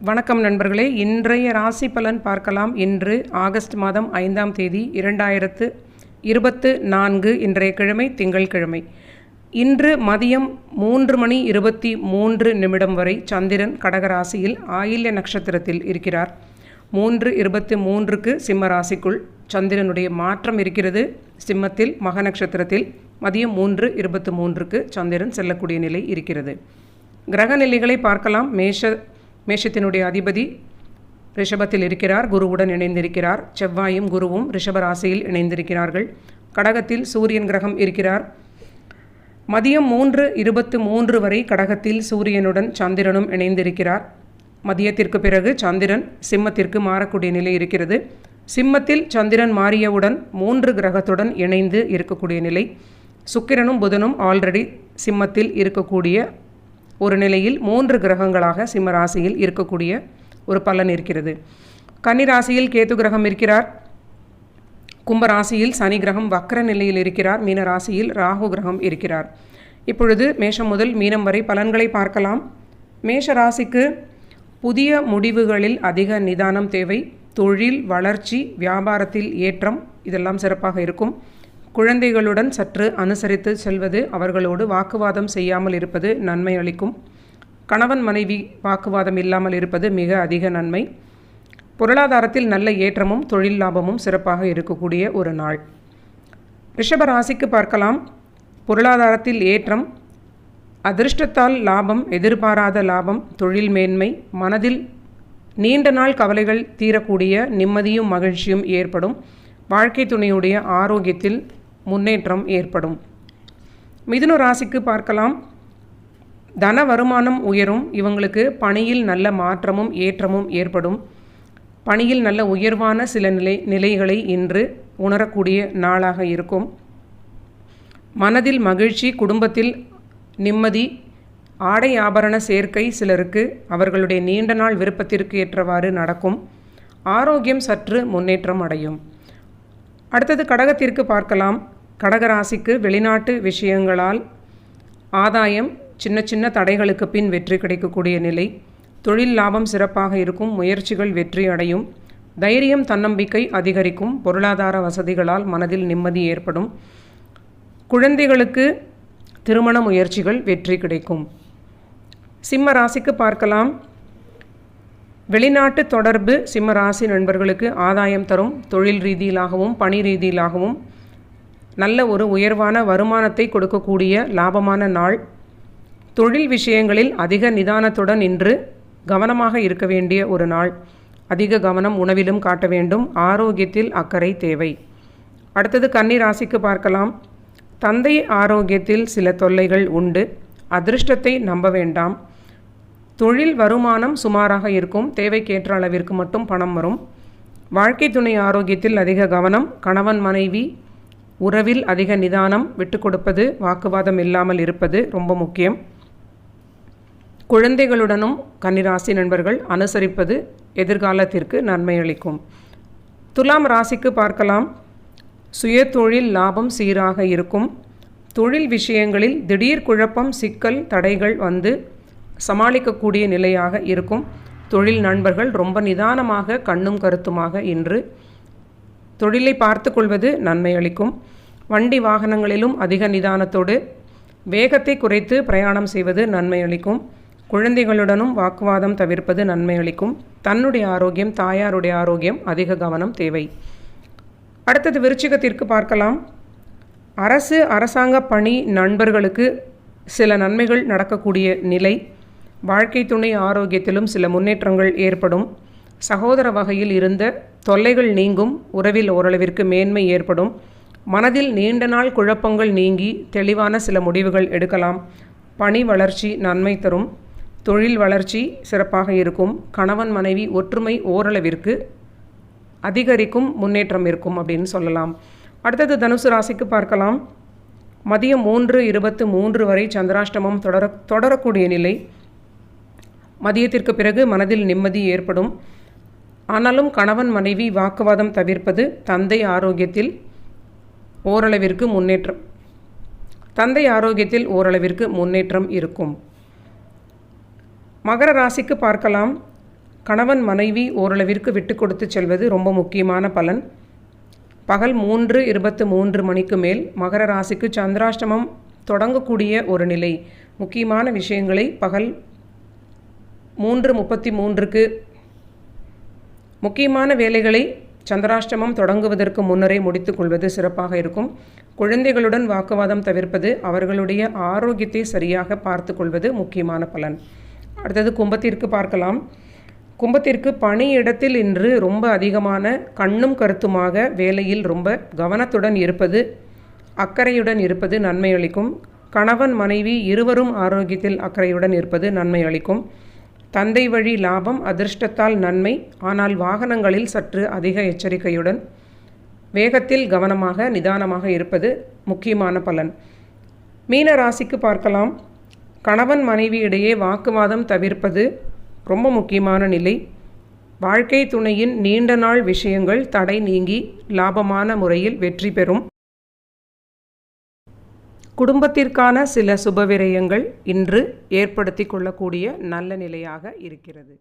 வணக்கம் நண்பர்களே. இன்றைய ராசி பலன் பார்க்கலாம். இன்று ஆகஸ்ட் மாதம் ஐந்தாம் தேதி இரண்டாயிரத்து இருபத்து நான்கு இன்றைய கிழமை திங்கள்கிழமை இன்று மதியம் மூன்று மணி இருபத்தி மூன்று நிமிடம் வரை சந்திரன் கடகராசியில் ஆயில்ய நட்சத்திரத்தில் இருக்கிறார். மூன்று இருபத்து மூன்றுக்கு சிம்ம ராசிக்குள் சந்திரனுடைய மாற்றம் இருக்கிறது. சிம்மத்தில் மக நட்சத்திரத்தில் மதியம் மூன்று இருபத்து மூன்றுக்கு சந்திரன் செல்லக்கூடிய நிலை இருக்கிறது. கிரக நிலைகளை பார்க்கலாம். மேஷ மேஷத்தினுடைய அதிபதி ரிஷபத்தில் இருக்கிறார் குருவுடன் இணைந்திருக்கிறார். செவ்வாயும் குருவும் ரிஷப ராசியில் இணைந்திருக்கிறார்கள். கடகத்தில் சூரியன் கிரகம் இருக்கிறார். மதியம் மூன்று இருபத்து மூன்று வரை கடகத்தில் சூரியனுடன் சந்திரனும் இணைந்திருக்கிறார். மதியத்திற்கு பிறகு சந்திரன் சிம்மத்திற்கு மாறக்கூடிய நிலை இருக்கிறது. சிம்மத்தில் சந்திரன் மாறியவுடன் மூன்று கிரகத்துடன் இணைந்து இருக்கக்கூடிய நிலை. சுக்கிரனும் புதனும் ஆல்ரெடி சிம்மத்தில் இருக்கக்கூடிய ஒரு நிலையில் மூன்று கிரகங்களாக சிம்ம ராசியில் இருக்கக்கூடிய ஒரு பலன் இருக்கிறது. கன்னி ராசியில் கேது கிரகம் இருக்கிறார். கும்ப ராசியில் சனி கிரகம் வக்ர நிலையில் இருக்கிறார். மீன ராசியில் ராகு கிரகம் இருக்கிறார். இப்பொழுது மேஷம் முதல் மீனம் வரை பலன்களை பார்க்கலாம். மேஷ ராசிக்கு புதிய முடிவுகளில் அதிக நிதானம் தேவை. தொழில் வளர்ச்சி வியாபாரத்தில் ஏற்றம் இதெல்லாம் சிறப்பாக இருக்கும். குழந்தைகளுடன் சற்று அனுசரித்து செல்வது அவர்களோடு வாக்குவாதம் செய்யாமல் இருப்பது நன்மை அளிக்கும். கணவன் மனைவி வாக்குவாதம் இல்லாமல் இருப்பது மிக அதிக நன்மை. பொருளாதாரத்தில் நல்ல ஏற்றமும் தொழில் லாபமும் சிறப்பாக இருக்கக்கூடிய ஒரு நாள். ரிஷப ராசிக்கு பார்க்கலாம். பொருளாதாரத்தில் ஏற்றம் அதிர்ஷ்டத்தால் லாபம் எதிர்பாராத லாபம் தொழில் மேன்மை மனதில் நீண்ட நாள் கவலைகள் தீரக்கூடிய நிம்மதியும் மகிழ்ச்சியும் ஏற்படும். வாழ்க்கை துணையுடைய ஆரோக்கியத்தில் முன்னேற்றம் ஏற்படும். மிதுன ராசிக்கு பார்க்கலாம். தன வருமானம் உயரும். இவங்களுக்கு பணியில் நல்ல மாற்றமும் ஏற்றமும் ஏற்படும். பணியில் நல்ல உயர்வான சில நிலை நிலைகளை இன்று உணரக்கூடிய நாளாக இருக்கும். மனதில் மகிழ்ச்சி குடும்பத்தில் நிம்மதி ஆடை ஆபரண சேர்க்கை சிலருக்கு அவர்களுடைய நீண்ட நாள் விருப்பத்திற்கு ஏற்றவாறு நடக்கும். ஆரோக்கியம் சற்று முன்னேற்றம் அடையும். அடுத்தது கடகத்திற்கு பார்க்கலாம். கடகராசிக்கு வெளிநாட்டு விஷயங்களால் ஆதாயம் சின்ன சின்ன தடைகளுக்கு பின் வெற்றி கிடைக்கக்கூடிய நிலை. தொழில் லாபம் சிறப்பாக இருக்கும் முயற்சிகள் வெற்றி அடையும். தைரியம் தன்னம்பிக்கை அதிகரிக்கும் பொருளாதார வசதிகளால் மனதில் நிம்மதி ஏற்படும். குழந்தைகளுக்கு திருமண முயற்சிகள் வெற்றி கிடைக்கும். சிம்ம ராசிக்கு பார்க்கலாம். வெளிநாட்டு தொடர்பு சிம்ம ராசி நண்பர்களுக்கு ஆதாயம் தரும் தொழில் ரீதியிலாகவும் பணி ரீதியிலாகவும் நல்ல ஒரு உயர்வான வருமானத்தை கொடுக்கக்கூடிய லாபமான நாள். தொழில் விஷயங்களில் அதிக நிதானத்துடன் இன்று கவனமாக இருக்க வேண்டிய ஒரு நாள். அதிக கவனம் உணவிலும் காட்ட வேண்டும். ஆரோக்கியத்தில் அக்கறை தேவை. அடுத்தது கன்னி ராசிக்கு பார்க்கலாம். தந்தை ஆரோக்கியத்தில் சில தொல்லைகள் உண்டு. அதிர்ஷ்டத்தை நம்ப வேண்டாம். தொழில் வருமானம் சுமாராக இருக்கும். தேவைக்கேற்ற அளவிற்கு மட்டும் பணம் வரும். வாழ்க்கை துணை ஆரோக்கியத்தில் அதிக கவனம். கணவன் மனைவி உறவில் அதிக நிதானம் விட்டு கொடுப்பது வாக்குவாதம் இல்லாமல் இருப்பது ரொம்ப முக்கியம். குழந்தைகளுடனும் கன்னிராசி நண்பர்கள் அனுசரிப்பது எதிர்காலத்திற்கு நன்மை அளிக்கும். துலாம் ராசிக்கு பார்க்கலாம். சுய தொழில் லாபம் சீராக இருக்கும். தொழில் விஷயங்களில் திடீர் குழப்பம் சிக்கல் தடைகள் வந்து சமாளிக்கக்கூடிய நிலையாக இருக்கும். தொழில் நண்பர்கள் ரொம்ப நிதானமாக கண்ணும் கருத்துமாக இன்று தொழிலை பார்த்து கொள்வது நன்மை அளிக்கும். வண்டி வாகனங்களிலும் அதிக நிதானத்தோடு வேகத்தை குறைத்து பிரயாணம் செய்வது நன்மை அளிக்கும். குழந்தைகளுடனும் வாக்குவாதம் தவிர்ப்பது நன்மை அளிக்கும். தன்னுடைய ஆரோக்கியம் தாயாருடைய ஆரோக்கியம் அதிக கவனம் தேவை. அடுத்தது விருச்சிகத்திற்கு பார்க்கலாம். அரசு அரசாங்க பணி நண்பர்களுக்கு சில நன்மைகள் நடக்கக்கூடிய நிலை. வாழ்க்கை துணை ஆரோக்கியத்திலும் சில முன்னேற்றங்கள் ஏற்படும். சகோதர வகையில் இருந்த தொல்லைகள் நீங்கும் உறவில் ஓரளவிற்கு மேன்மை ஏற்படும் மனதில் நீண்ட நாள் குழப்பங்கள் நீங்கி தெளிவான சில முடிவுகள் எடுக்கலாம். பணி வளர்ச்சி நன்மை தரும். தொழில் வளர்ச்சி சிறப்பாக இருக்கும். கணவன் மனைவி ஒற்றுமை ஓரளவிற்கு அதிகரிக்கும் முன்னேற்றம் இருக்கும் அப்படின்னு சொல்லலாம். அடுத்தது தனுசு ராசிக்கு பார்க்கலாம். மதியம் மூன்று இருபத்து மூன்று வரை சந்திராஷ்டமம் தொடர தொடரக்கூடிய நிலை. மதியத்திற்கு பிறகு மனதில் நிம்மதி ஏற்படும். ஆனாலும் கணவன் மனைவி வாக்குவாதம் தவிர்ப்பது தந்தை ஆரோக்கியத்தில் ஓரளவிற்கு முன்னேற்றம். தந்தை ஆரோக்கியத்தில் ஓரளவிற்கு முன்னேற்றம் இருக்கும். மகர ராசிக்கு பார்க்கலாம். கணவன் மனைவி ஓரளவிற்கு விட்டு கொடுத்து செல்வது ரொம்ப முக்கியமான பலன். பகல் மூன்று இருபத்து மூன்று மணிக்கு மேல் மகர ராசிக்கு சந்திராஷ்டமம் தொடங்கக்கூடிய ஒரு நிலை. முக்கியமான விஷயங்களை பகல் மூன்று முப்பத்தி மூன்றுக்கு முக்கியமான வேலைகளை சந்திராஷ்டமம் தொடங்குவதற்கு முன்னரே முடித்துக்கொள்வது சிறப்பாக இருக்கும். குழந்தைகளுடன் வாக்குவாதம் தவிர்ப்பது அவர்களுடைய ஆரோக்கியத்தை சரியாக பார்த்து கொள்வது முக்கியமான பலன். அடுத்தது கும்பத்திற்கு பார்க்கலாம். கும்பத்திற்கு பணியிடத்தில் இன்று ரொம்ப அதிகமான கண்ணும் கருத்துமாக வேலையில் ரொம்ப கவனத்துடன் இருப்பது அக்கறையுடன் இருப்பது நன்மை அளிக்கும். கணவன் மனைவி இருவரும் ஆரோக்கியத்தில் அக்கறையுடன் இருப்பது நன்மை அளிக்கும். தந்தை வழி லாபம் அதிர்ஷ்டத்தால் நன்மை ஆனால் வாகனங்களில் சற்று அதிக எச்சரிக்கையுடன் வேகத்தில் கவனமாக நிதானமாக இருப்பது முக்கியமான பலன். மீன ராசிக்கு பார்க்கலாம். கணவன் மனைவி இடையே வாக்குவாதம் தவிர்ப்பது ரொம்ப முக்கியமான நிலை. வாழ்க்கை துணையின் நீண்ட நாள் விஷயங்கள் தடை நீங்கி லாபமான முறையில் வெற்றி பெறும். குடும்பத்திற்கான சில சுபவிரயங்கள் இன்று ஏற்படுத்தி கொள்ளக்கூடிய நல்ல நிலையாக இருக்கிறது.